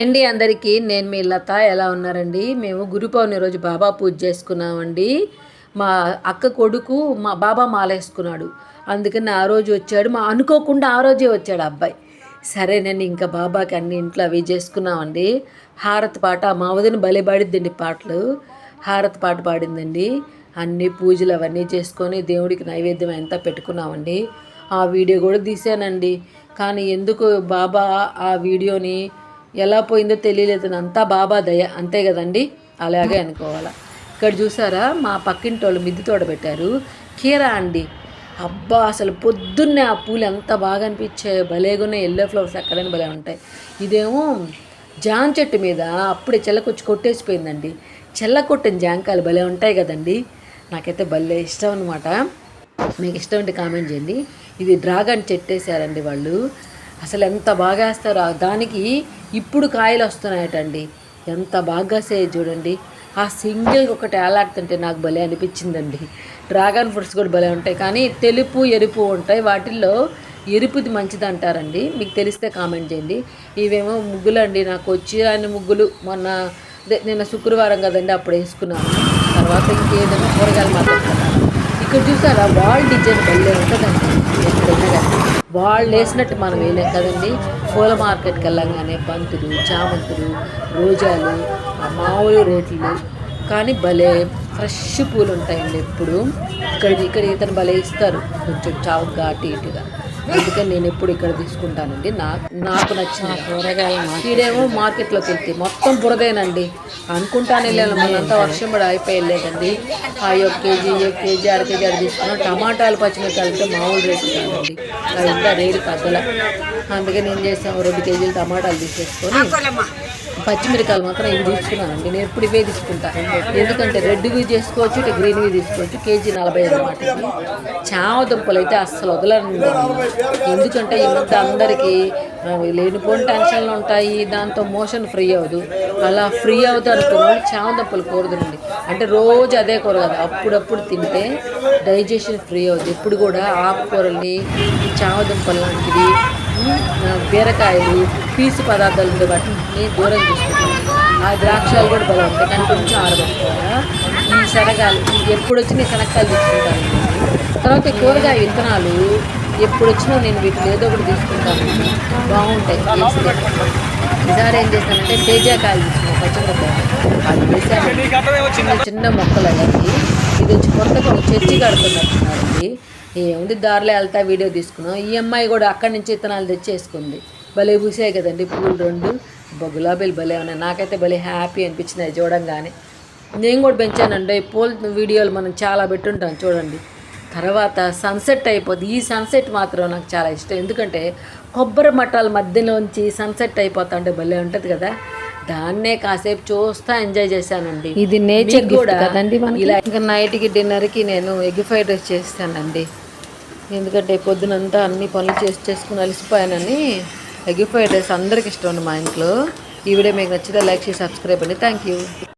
అండి అందరికీ నేను మీ లత. ఎలా ఉన్నారండి? మేము గురు పౌర్ణమి రోజు బాబా పూజ చేసుకున్నామండి. మా అక్క కొడుకు మా బాబా మాలేసుకున్నాడు. అందుకని ఆ రోజు వచ్చాడు. మా అనుకోకుండా ఆ రోజే వచ్చాడు అబ్బాయి. సరేనండి ఇంకా బాబాకి అన్ని ఇంట్లో అవి చేసుకున్నామండి. హారతి పాట మా వదిన భలే పాడిద్దండి పాటలు. హారతి పాట పాడిందండి. అన్ని పూజలు అవన్నీ చేసుకొని దేవుడికి నైవేద్యం అంతా పెట్టుకున్నామండి. ఆ వీడియో కూడా తీసానండి కానీ ఎందుకు బాబా ఆ వీడియోని ఎలా పోయిందో తెలియలేదు. అంతా బాబా దయ. అంతే కదండి? అలాగే అనుకోవాలా. ఇక్కడ చూసారా? మా పక్కింటి వాళ్ళు మిద్ది తోడ పెట్టారు. కీరా అండి. అబ్బా అసలు పొద్దున్నే ఆ పూలు ఎంత బాగా అనిపించాయో. భలేగున్న ఎల్లో ఫ్లవర్స్ ఎక్కడైనా భలే ఉంటాయి. ఇదేమో జాన్ చెట్టు మీద అప్పుడే చెల్లకొచ్చి కొట్టేసిపోయిందండి. చెల్ల కొట్టిన జాంకాయలు భలే ఉంటాయి కదండి. నాకైతే భలే ఇష్టం అనమాట మీకు ఇష్టం ఉంటే కామెంట్ చేయండి. ఇది డ్రాగన్ చెట్టేసారండి వాళ్ళు. అసలు ఎంత బాగా వేస్తారో దానికి ఇప్పుడు కాయలు వస్తున్నాయటండి. ఎంత బాగా సే చూడండి. ఆ సింగిల్ ఒకటి ఏలాడుతుంటే నాకు భలే అనిపించిందండి. డ్రాగన్ ఫ్రూట్స్ కూడా భలే ఉంటాయి. కానీ తెలుపు ఎరుపు ఉంటాయి. వాటిల్లో ఎరుపుది మంచిది అంటారండి మీకు తెలిస్తే కామెంట్ చేయండి. ఇవేమో ముగ్గులు అండి నాకు వచ్చి రాని ముగ్గులు మొన్న నిన్న శుక్రవారం కదండి అప్పుడు వేసుకున్నాను. తర్వాత ఇంకేదైనా కూరగాయలు మాట్లాడుతున్నాను ఇక్కడ చూసారా? వాల్ డిజైన్ భలే ఉంటుందండి. ఎక్కడైనా వాళ్ళు వేసినట్టు మనం వేయలేం కదండి. పూల మార్కెట్కి వెళ్ళంగానే బంతులు చామంతులు రోజాలు మామూలు రేట్లు. కానీ భలే ఫ్రెష్ పూలు ఉంటాయండి ఎప్పుడు. ఇక్కడ ఇక్కడ ఇతను భలే ఇస్తారు. కొంచెం చావుగా అటు ఇటుగా. అందుకని నేను ఎప్పుడు ఇక్కడ తీసుకుంటానండి. నాకు నాకు నచ్చిన కూరగాయలు ఈడేమో మార్కెట్లోకి వెళ్తే మొత్తం బురదేనండి. అనుకుంటానే వెళ్ళాను మనంతా వర్షం పడి అయిపోయి వెళ్ళేదండి ఆ ఒక కేజీ ఒక కేజీ అర కేజీ అర తీసుకున్నాం. టమాటాలు పచ్చిమిరకాయలు అంటే మామూలు రేటు కాదండి. అది ఇంకా రేటు తగ్గల. అందుకని ఏం చేసాము రెండు కేజీలు టమాటాలు తీసేసుకొని పచ్చిమిరకాయలు మాత్రం ఇవి తీసుకున్నానండి. నేను ఎప్పుడు ఇవే తీసుకుంటాను ఎందుకంటే రెడ్వి చేసుకోవచ్చు ఇటు గ్రీన్వి తీసుకోవచ్చు. కేజీ నలభై ఐదు మాట చామ దుంపలు అయితే అస్సలు వదలండి ఎందుకంటే ఈ మధ్య అందరికీ లేనిపోని టెన్షన్లు ఉంటాయి దాంతో మోషన్ ఫ్రీ అవ్వదు. అలా ఫ్రీ అవుతుంది అనుకున్నాడు చామ కూరదండి అంటే రోజు అదే కూర కదా అప్పుడప్పుడు తింటే డైజెషన్ ఫ్రీ అవుతుంది ఎప్పుడు కూడా ఆకుకూరల్ని చామదుంపలు లాంటివి బీరకాయలు పీసు పదార్థాలు ఉండే వాటిని దూరం చేసుకుంటాం ఆ ద్రాక్షాలు కూడా బలం ఉంటాయి కానీ కొంచెం ఆరబెట్టుకోవాలా ఈ శనగాలు ఎప్పుడు వచ్చిన శనక్కాయలు తీసుకుంటాను తర్వాత కూరగాయ విత్తనాలు ఎప్పుడు వచ్చినా నేను వీటిలో ఏదో ఒకటి తీసుకుంటాను. బాగుంటాయి వేస్తే ఈసారి ఏం చేశానంటే తేజాకాయలు తీసుకున్నాను పచ్చమిరపకాయలు అది వేసాను చిన్న చిన్న మొక్కలు అవన్నీ ఇది వచ్చి కొత్తగా ఒక చర్చి కడుతున్నట్టున్నారండి. ఏముంది దారిలో వెళ్తా వీడియో తీసుకున్నాం. ఈ అమ్మాయి కూడా అక్కడి నుంచి ఇత్తనాలు తెచ్చేసుకుంది భలే పూసాయి కదండి పూలు రెండు. గులాబీలు భలే ఉన్నాయి. నాకైతే భలే హ్యాపీ అనిపించింది అది చూడంగానే. నేను కూడా పెంచానండి. పూల వీడియోలు మనం చాలా పెట్టుంటాం చూడండి. తర్వాత సన్సెట్ అయిపోద్ది. ఈ సన్సెట్ మాత్రం నాకు చాలా ఇష్టం. ఎందుకంటే కొబ్బరి మట్టాల మధ్యలోంచి సన్సెట్ అయిపోతా అంటే భలే ఉంటుంది కదా. దాన్నే కాసేపు చూస్తా ఎంజాయ్ చేశానండి. ఇది నేచర్ కూడా కదండి ఇలా ఇంకా నైట్కి డిన్నర్కి నేను ఎగ్ ఫ్రైడ్ రైస్ చేస్తానండి. ఎందుకంటే పొద్దునంతా అన్ని పనులు చేసి చేసుకుని అలసిపోయానని ఎగ్ ఫ్రైడ్ రైస్ అందరికి ఇష్టం అండి మా ఇంట్లో. ఈ వీడియో మీకు నచ్చితే లైక్ చేసి సబ్స్క్రైబ్ అండి. Thank you